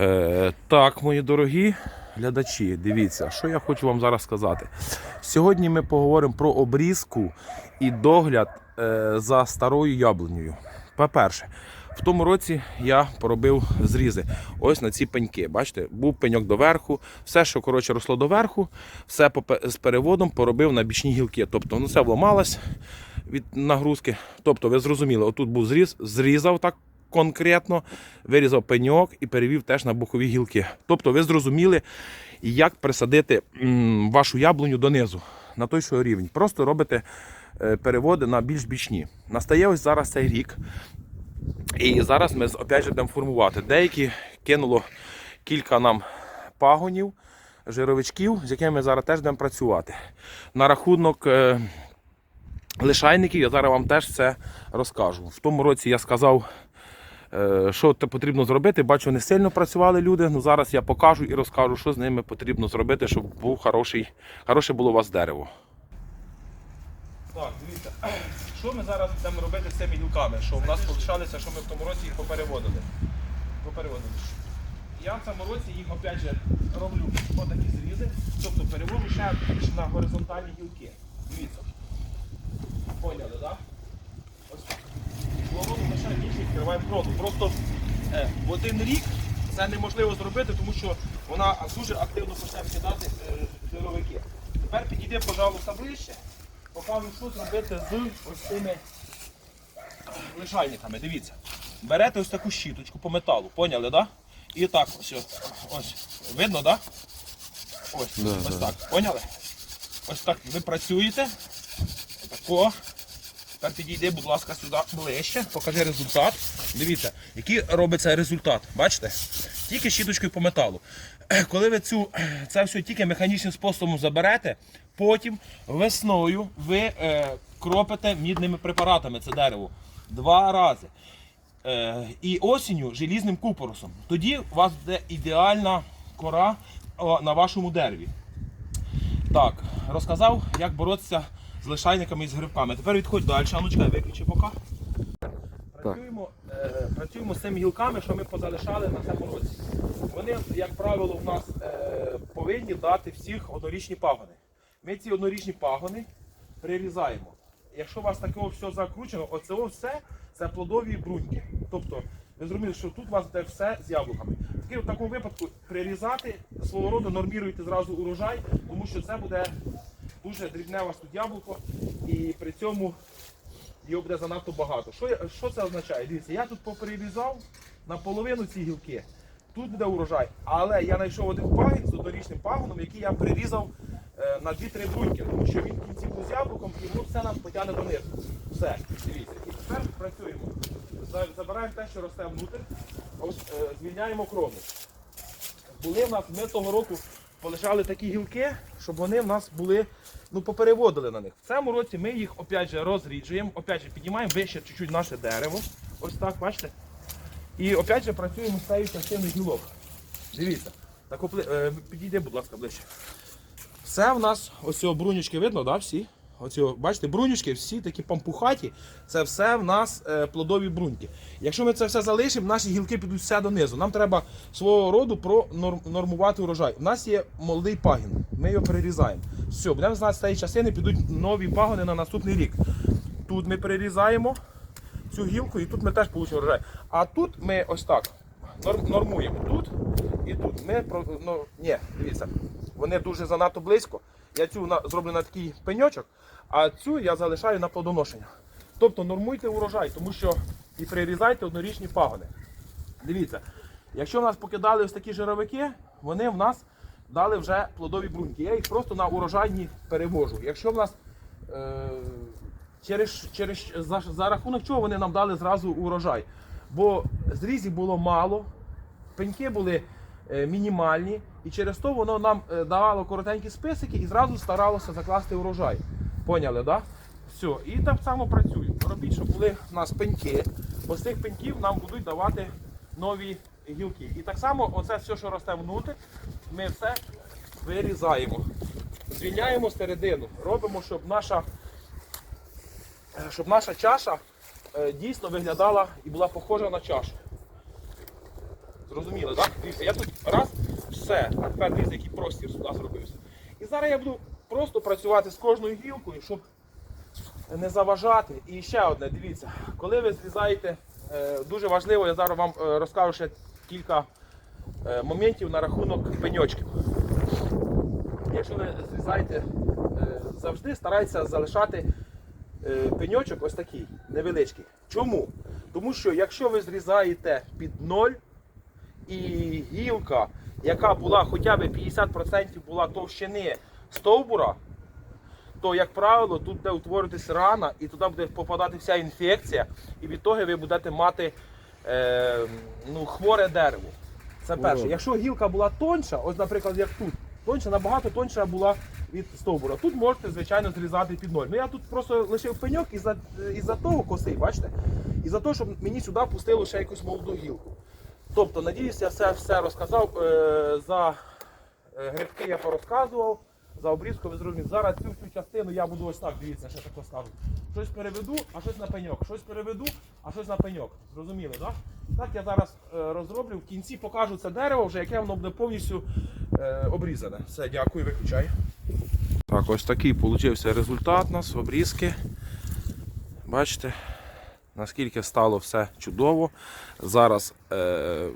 Е, так, мої дорогі глядачі, дивіться, що я хочу вам зараз сказати. Сьогодні ми поговоримо про обрізку і догляд е, за старою яблунею. По-перше, в тому році я поробив зрізи ось на ці пеньки. Бачите, був пеньок доверху, все, що коротше росло доверху, все з переводом поробив на бічні гілки. Тобто ну, все вламалось від нагрузки. Тобто, ви зрозуміли, отут був зріз, зрізав так конкретно, вирізав пеньок і перевів теж на бокові гілки. Тобто, ви зрозуміли, як присадити вашу яблуню донизу, на той що рівень. Просто робите е, переводи на більш бічні. Настає ось зараз цей рік. І зараз ми опять же будемо формувати. Деякі кинуло кілька нам пагонів, жировичків, з якими ми зараз теж будемо працювати. На рахунок е, лишайників я зараз вам теж це розкажу. В тому році я сказав, що потрібно зробити. Бачу, не сильно працювали люди. Ну зараз я покажу і розкажу, що з ними потрібно зробити, щоб був хороший, хороше було у вас дерево. Так, дивіться, що ми зараз будемо робити з цими гілками, що в нас залишалися, що ми в тому році їх попереводили. попереводили. Я в цьому році їх опять же роблю отакі зрізи, тобто перевожу ще на горизонтальні гілки. Дивіться. Поняли, так? Да? Ми ще більше відкриваємо крону. Просто е, в один рік це неможливо зробити, тому що вона дуже активно почне вкидати е. Тепер підійди, пожалуйста, ближче, покажу, що зробити з ось цими лишайниками. Дивіться. Берете ось таку щіточку по металу, поняли, так? Да? І так ось, ось. Видно, так? Да? Ось, ось так. Поняли? Ось так ви працюєте. Отако. Тепер підійди, будь ласка, сюди ближче, покажи результат. Дивіться, який робиться результат. Бачите? Тільки щіточкою по металу. Коли ви цю, це все тільки механічним способом заберете, потім весною ви е, кропите мідними препаратами це дерево два рази. Е, і осінню желізним купоросом. Тоді у вас буде ідеальна кора на вашому дереві. Так, розказав, як боротися з лишайниками і з грибками. Тепер відходь далі, а ну чекай, виключи поки. Працюємо, е, працюємо з цими гілками, що ми позалишали на цьому році. Вони, як правило, в нас е, повинні дати всіх однорічні пагони. Ми ці однорічні пагони прирізаємо. Якщо у вас такого все закручено, оце все це плодові бруньки. Тобто, ви зрозуміли, що тут у вас буде все з яблуками. Таки в такому випадку прирізати свого роду норміруйте зразу урожай, тому що це буде дуже дрібне у тут яблуко, і при цьому його буде занадто багато. Що, що це означає? Дивіться, я тут поприрізав наполовину ці гілки. Тут буде урожай, але я знайшов один пагін з однорічним пагоном, який я прирізав е, на 2-3 бруньки, тому що він в кінці був з яблуком і воно все нам потягне донизу. Все, дивіться. І тепер працюємо. За- Забираємо те, що росте внутрі, ось е, звільняємо крону. Були в нас, ми того року полишали такі гілки, щоб вони в нас були, ну, попереводили на них. В цьому році ми їх опять же розріджуємо, опять же піднімаємо вище чуть-чуть наше дерево. Ось так, бачите? І опять же працюємо з цією частиною гілок. Дивіться, так е, підійди, будь ласка, ближче. Все в нас, ось цього брунючки видно, да, всі? Оці, бачите, брунючки всі такі пампухаті, це все в нас е, плодові бруньки. Якщо ми це все залишимо, наші гілки підуть все донизу. Нам треба свого роду пронормувати урожай. У нас є молодий пагін, ми його перерізаємо. Все, будемо знати, з цієї частини підуть нові пагони на наступний рік. Тут ми перерізаємо цю гілку і тут ми теж получимо урожай. А тут ми ось так нор- нормуємо тут і тут. Ми ну, ні, дивіться, вони дуже занадто близько. Я цю на, зроблю на такий пеньочок, а цю я залишаю на плодоношення. Тобто нормуйте урожай, тому що і прирізайте однорічні пагони. Дивіться, якщо в нас покидали ось такі жировики, вони в нас дали вже плодові бруньки. Я їх просто на урожайні перевожу. Якщо в нас е, через, через, за, за рахунок чого вони нам дали зразу урожай? Бо зрізів було мало, пеньки були мінімальні, і через то воно нам е, давало коротенькі списики і зразу старалося закласти урожай. Поняли. Да? Все, і так само працюємо. Робіть, щоб були у нас пеньки. Бо з цих пеньків нам будуть давати нові гілки. І так само оце все, що росте внутрі, ми все вирізаємо. Звільняємо середину. Робимо, щоб наша, е, щоб наша чаша е, дійсно виглядала і була похожа на чашу. Зрозуміло, так? Дивіться, я тут раз, все, тепер дивіться, який простір сюди зробився. І зараз я буду просто працювати з кожною гілкою, щоб не заважати. І ще одне, дивіться, коли ви зрізаєте, е, дуже важливо, я зараз вам е, розкажу ще кілька е, моментів на рахунок пеньочків. Якщо ви зрізаєте, завжди старайтеся залишати пеньочок ось такий, невеличкий. Чому? Тому що якщо ви зрізаєте під ноль і гілка, яка була хоча б 50% була товщини стовбура, то, як правило, тут буде утворитись рана і туди буде попадати вся інфекція, і від того ви будете мати е, ну, хворе дерево. Це перше. Якщо гілка була тонша, ось, наприклад, як тут, тонша, набагато тонша була від стовбура. Тут можете, звичайно, зрізати під ноль. Ну я тут просто лишив пеньок із-за із того косий, бачите? І-за того, щоб мені сюди пустило ще якусь молоду гілку. Тобто, надіюсь, я все, все розказав. Е, за е, грибки я порозказував, за обрізку ви зрозуміли. Зараз цю всю частину я буду ось так, дивіться, ще так скажу. Щось переведу, а щось на пеньок. Щось переведу, а щось на пеньок. Зрозуміли, так? Так я зараз е, розроблю. В кінці покажу це дерево, вже яке воно буде повністю обрізане. Все, дякую, виключай. Так, ось такий получився результат у нас, обрізки. Бачите, наскільки стало все чудово. Зараз е,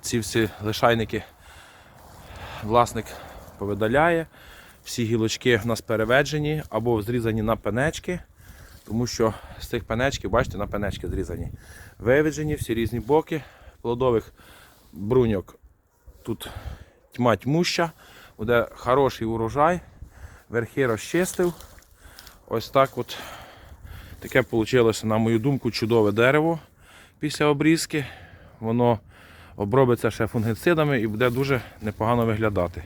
ці всі лишайники власник повидаляє. Всі гілочки в нас переведжені або зрізані на пенечки, тому що з цих пенечків, бачите, на пенечки зрізані. Виведжені всі різні боки. Плодових бруньок тут тьма тьмуща, буде хороший урожай. Верхи розчистив. Ось так от таке вийшло, на мою думку, чудове дерево після обрізки. Воно обробиться ще фунгицидами і буде дуже непогано виглядати.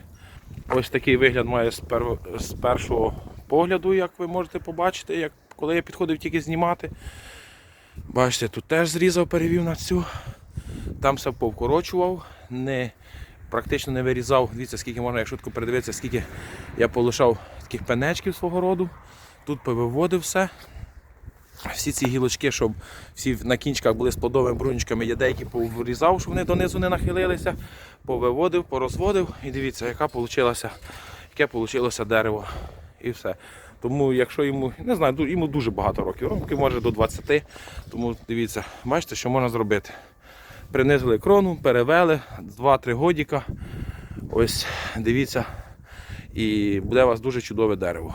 Ось такий вигляд має з першого погляду, як ви можете побачити, як... коли я підходив тільки знімати. Бачите, тут теж зрізав, перевів на цю. Там все повкорочував, не, практично не вирізав. Дивіться, скільки можна, як швидко передивитися, скільки я полишав таких пенечків свого роду. Тут повиводив все. Всі ці гілочки, щоб всі на кінчиках були з плодовими брунючками, я деякі поврізав, щоб вони донизу не нахилилися, повиводив, порозводив. І дивіться, яка получилася, яке вийшло дерево. І все. Тому якщо йому, не знаю, йому дуже багато років, років може до 20. Тому дивіться, бачите, що можна зробити. Принизили крону, перевели 2-3 годіка. Ось дивіться. І буде у вас дуже чудове дерево.